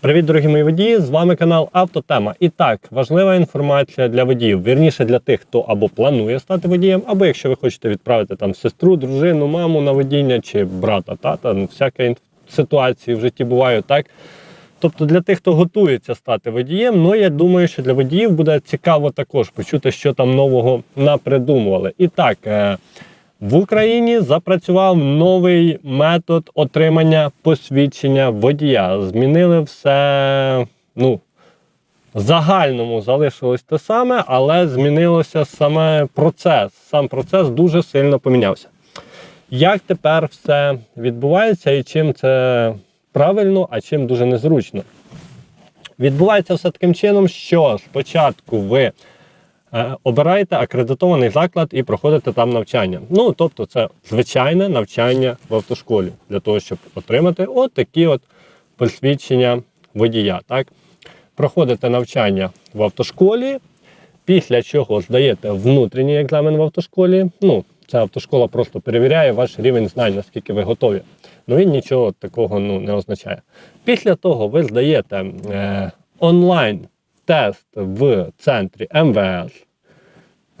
Привіт, дорогі мої водії! З вами канал Автотема. І так, важлива інформація для водіїв. Вірніше для тих, хто або планує стати водієм, або якщо ви хочете відправити там сестру, дружину, маму на водіння чи брата, тата, ну, всяка ситуації в житті бувають, так? Тобто для тих, хто готується стати водієм, ну я думаю, що для водіїв буде цікаво також почути, що там нового напридумували. І так, е, в Україні запрацював новий метод отримання посвідчення водія. Змінили все, ну, загальному залишилось те саме, але змінилося саме процес. Сам процес дуже сильно помінявся. Як тепер все відбувається і чим це правильно, а чим дуже незручно? Відбувається все таким чином, що спочатку ви обираєте акредитований заклад і проходите там навчання. Ну, тобто, це звичайне навчання в автошколі для того, щоб отримати от такі от посвідчення водія. Так? Проходите навчання в автошколі, після чого здаєте внутрішній екзамен в автошколі. Ну, ця автошкола просто перевіряє ваш рівень знань, наскільки ви готові. Ну він нічого такого ну, не означає. Після того ви здаєте е, онлайн-тест в центрі МВС.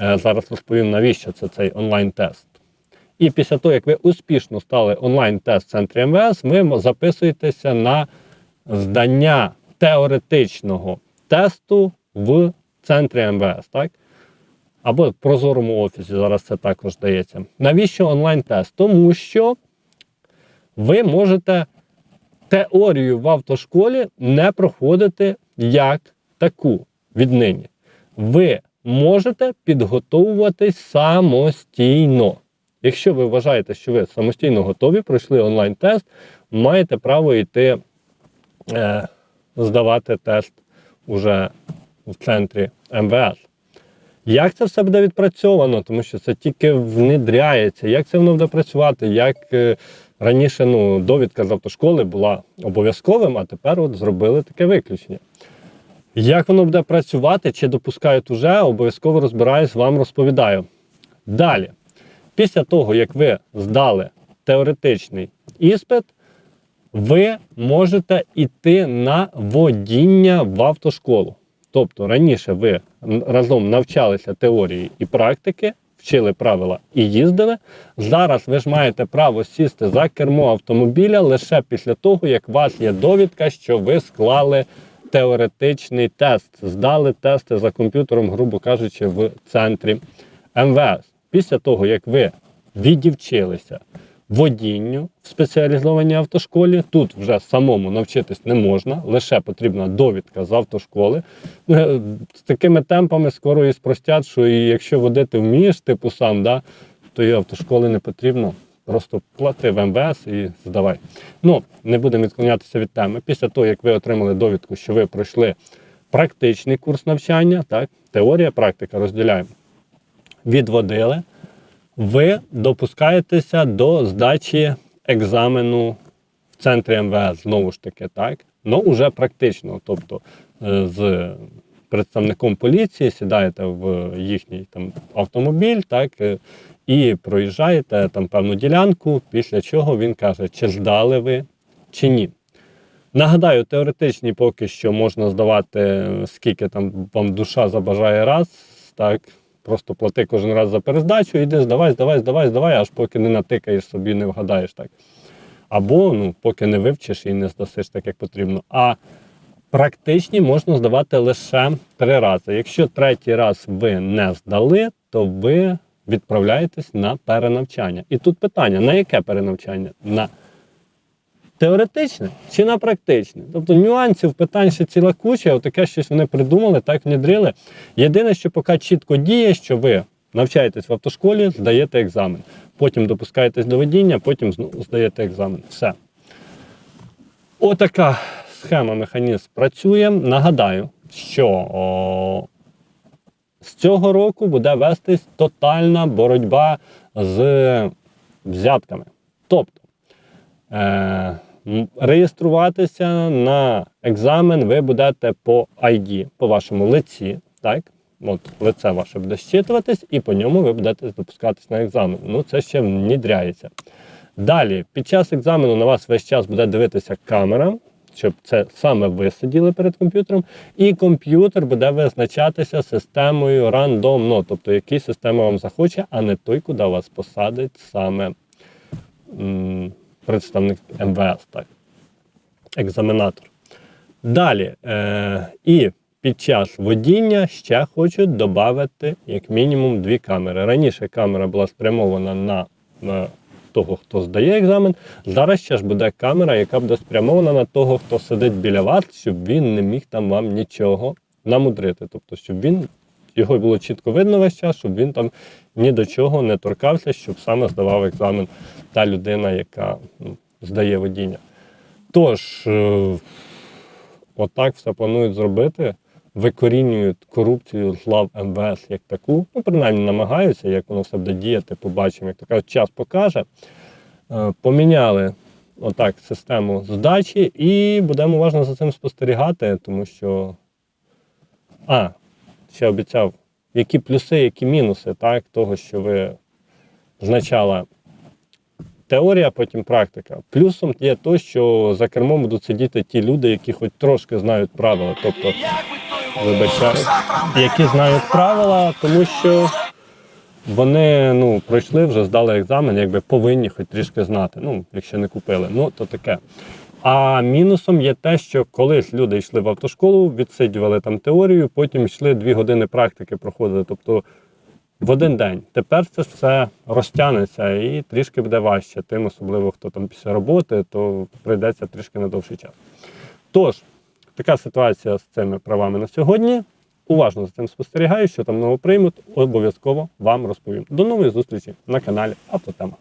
Е, зараз розповім, навіщо це цей онлайн-тест. І після того, як ви успішно стали онлайн-тест в центрі МВС, ви записуєтеся на здання теоретичного тесту в центрі МВС. Так? Або в прозорому офісі зараз це також здається. Навіщо онлайн-тест? Тому що ви можете теорію в автошколі не проходити як таку віднині. Ви можете підготовуватись самостійно. Якщо ви вважаєте, що ви самостійно готові, пройшли онлайн-тест, маєте право йти е, здавати тест уже в центрі МВС. Як це все буде відпрацьовано, тому що це тільки внедряється, як це воно буде працювати, як е, раніше ну, довідка з автошколи була обов'язковим, а тепер от зробили таке виключення. Як воно буде працювати, чи допускають уже, обов'язково розбираюсь, вам розповідаю. Далі, після того, як ви здали теоретичний іспит, ви можете йти на водіння в автошколу. Тобто раніше ви разом навчалися теорії і практики, вчили правила і їздили. Зараз ви ж маєте право сісти за кермо автомобіля лише після того, як у вас є довідка, що ви склали теоретичний тест, здали тести за комп'ютером, грубо кажучи, в центрі МВС. Після того, як ви відівчилися водінню в спеціалізованій автошколі, тут вже самому навчитись не можна, лише потрібна довідка з автошколи. Ну, е, З такими темпами скоро і спростять, що і якщо водити вмієш, типу сам, да, то і автошколи не потрібно. Просто плати в МВС і здавай. Ну, не будемо відклонятися від теми. Після того, як ви отримали довідку, що ви пройшли практичний курс навчання, так, теорія, практика розділяємо. Відводили, ви допускаєтеся до здачі екзамену в центрі МВС, знову ж таки, так? Ну, уже практично. Тобто е, з представником поліції сідаєте в їхній там, автомобіль, так, е, і проїжджаєте там певну ділянку, після чого він каже, чи здали ви, чи ні. Нагадаю, теоретичні поки що можна здавати, е, скільки там вам душа забажає раз, так, просто плати кожен раз за перездачу, іди здавай, здавай, здавай, здавай, аж поки не натикаєш собі, не вгадаєш так. Або ну, поки не вивчиш і не здасиш так, як потрібно. А практичні можна здавати лише три рази. Якщо третій раз ви не здали, то ви відправляєтесь на перенавчання. І тут питання: на яке перенавчання? На теоретичне чи на практичне? Тобто нюансів, питань ще ціла куча, отаке щось вони придумали, так внедрили. Єдине, що поки чітко діє, що ви навчаєтесь в автошколі, здаєте екзамен. Потім допускаєтесь до водіння, потім здаєте екзамен. Все. Отака схема, механізм працює. Нагадаю, що о, з цього року буде вестись тотальна боротьба з взятками. Тобто е, реєструватися на екзамен ви будете по ID, по вашому лиці. Так? От лице ваше буде щитуватись, і по ньому ви будете допускатись на екзамен. Ну, це ще внідряється. Далі, під час екзамену на вас весь час буде дивитися камера, щоб це саме ви сиділи перед комп'ютером, і комп'ютер буде визначатися системою рандомно, тобто який система вам захоче, а не той, куди вас посадить саме м, представник МВС, так, екзаменатор. Далі. Е, і під час водіння ще хочуть додати як мінімум дві камери. Раніше камера була спрямована на, на того, хто здає екзамен. Зараз ще ж буде камера, яка буде спрямована на того, хто сидить біля вас, щоб він не міг там вам нічого намудрити. Тобто, щоб він його було чітко видно весь час, щоб він там ні до чого не торкався, щоб саме здавав екзамен та людина, яка ну, здає водіння. Тож, е, отак все планують зробити. Викорінюють корупцію з лав МВС як таку. Ну, принаймні намагаються, як воно все буде діяти, побачимо. Як кажуть, час покаже. Е, Поміняли отак систему здачі і будемо уважно за цим спостерігати, тому що. А, ще обіцяв, які плюси, які мінуси, так, того, що ви спочатку теорія, потім практика. Плюсом є те, що за кермом будуть сидіти ті люди, які хоч трошки знають правила. Тобто, вибачаю, які знають правила, тому що вони ну, пройшли, вже здали екзамен, якби повинні хоч трішки знати. Ну, якщо не купили, ну то таке. А мінусом є те, що колись люди йшли в автошколу, відсидювали там теорію, потім йшли дві години практики проходили. Тобто в один день. Тепер це все розтягнеться і трішки буде важче. Тим, особливо хто там після роботи, то прийдеться трішки на довший час. Тож, така ситуація з цими правами на сьогодні. Уважно за цим спостерігаю, що там нового приймуть, обов'язково вам розповім. До нової зустрічі на каналі Автотема.